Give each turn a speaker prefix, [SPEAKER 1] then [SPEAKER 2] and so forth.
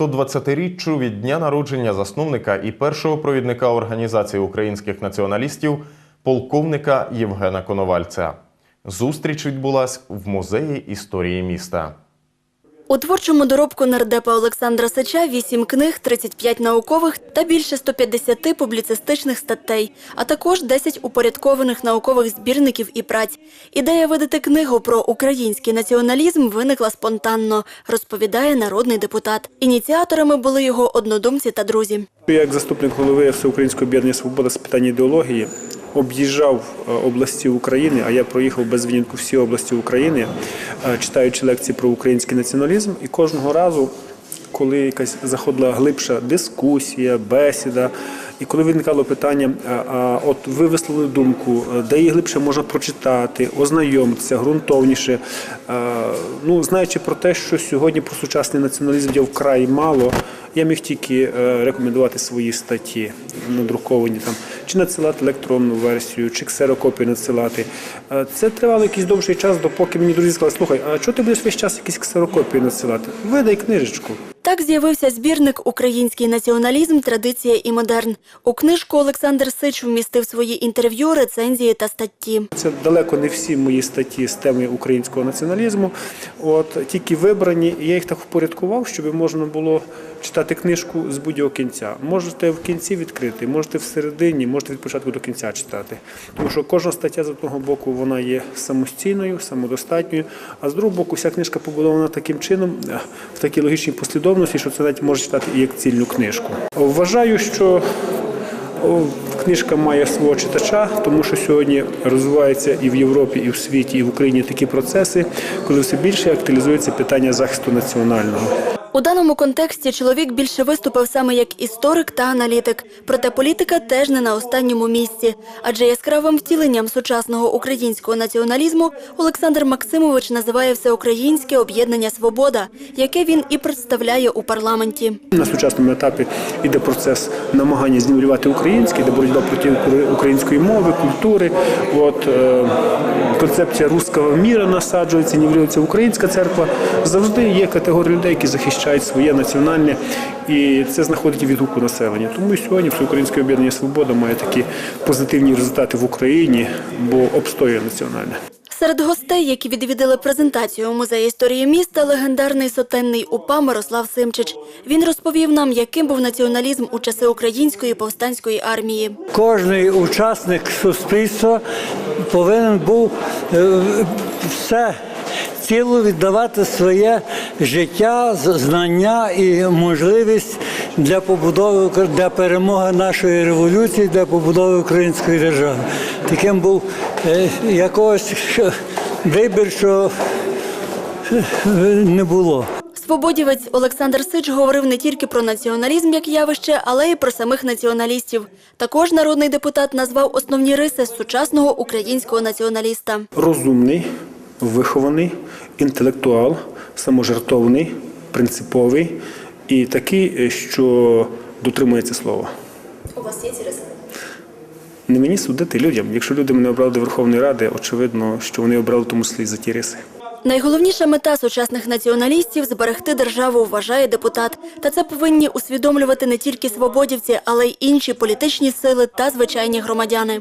[SPEAKER 1] 120-річчю від дня народження засновника і першого провідника Організації українських націоналістів полковника Євгена Коновальця. Зустріч відбулась в музеї історії міста.
[SPEAKER 2] У творчому доробку нардепа Олександра Сича 8 книг, 35 наукових та більше 150 публіцистичних статей, а також 10 упорядкованих наукових збірників і праць. Ідея видати книгу про український націоналізм виникла спонтанно, розповідає народний депутат. Ініціаторами були його однодумці та друзі.
[SPEAKER 3] Як заступник голови Всеукраїнського об'єднання Свобода з питань ідеології об'їжджав е, області України, а я проїхав без винятку всі області України, е, читаючи лекції про український націоналізм. І кожного разу, коли якась заходила глибша дискусія, бесіда, і коли виникало питання, а, а от ви висловили думку, е, де її глибше можна прочитати, ознайомитися ґрунтовніше. Е, Ну, знаючи про те, що сьогодні про сучасний націоналізм є вкрай мало, я міг тільки е, рекомендувати свої статті надруковані там, чи надсилати електронну версію, чи ксерокопію надсилати. Е, Це тривало якийсь довший час, допоки мені друзі сказали, слухай, а чого ти будеш весь час якісь ксерокопії надсилати? Видай книжечку.
[SPEAKER 2] Так з'явився збірник Український націоналізм, традиція і модерн. У книжку Олександр Сич вмістив свої інтерв'ю, рецензії та статті.
[SPEAKER 3] Це далеко не всі мої статті з теми українського націоналізму. От тільки вибрані, я їх так впорядкував, щоб можна було читати книжку з будь-якого кінця. Можете в кінці відкрити, можете всередині, можете від початку до кінця читати. Тому що кожна стаття з одного боку вона є самостійною, самодостатньою, а з другого боку, вся книжка побудована таким чином, е, в такій логічній послідовності, що це навіть може читати і як цільну книжку. Вважаю, що Книжка має свого читача, тому що сьогодні розвиваються і в Європі, і в світі, і в Україні такі процеси, коли все більше актуалізується питання захисту національного.
[SPEAKER 2] У даному контексті чоловік більше виступив саме як історик та аналітик. Проте політика теж не на останньому місці. Адже яскравим втіленням сучасного українського націоналізму Олександр Максимович називає всеукраїнське об'єднання Свобода, яке він і представляє у парламенті.
[SPEAKER 3] На сучасному етапі йде процес намагання знівелювати українське, йде боротьба проти української мови, культури. От, е, концепція руського міра насаджується, нівелюється українська церква. Завжди є категорія людей, які захищають своє національне, і це знаходить відгук у населення. Тому і сьогодні Всеукраїнське об'єднання Свобода має такі позитивні результати в Україні, бо обстоює національне.
[SPEAKER 2] Серед гостей, які відвідали презентацію у музеї історії міста, легендарний сотенний УПА Мирослав Симчич. Він розповів нам, яким був націоналізм у часи української повстанської армії.
[SPEAKER 4] Кожний учасник суспільства повинен був е, все ціло віддавати своє життя, знання і можливість для побудови для перемоги нашої революції, для побудови української держави. Таким був е, якогось вибір, що е, не було.
[SPEAKER 2] Свободівець Олександр Сич говорив не тільки про націоналізм як явище, але й про самих націоналістів. Також народний депутат назвав основні риси сучасного українського націоналіста.
[SPEAKER 3] розумний, вихований, інтелектуал, саможертовний, принциповий і такий, е, що дотримується слова.
[SPEAKER 2] У вас є ці риси?
[SPEAKER 3] Не мені судити людям. Якщо люди мене обрали до Верховної Ради, очевидно, що вони обрали тому числі за ті риси.
[SPEAKER 2] Найголовніша мета сучасних націоналістів зберегти державу, вважає депутат. Та це повинні усвідомлювати не тільки свободівці, але й інші політичні сили та звичайні громадяни.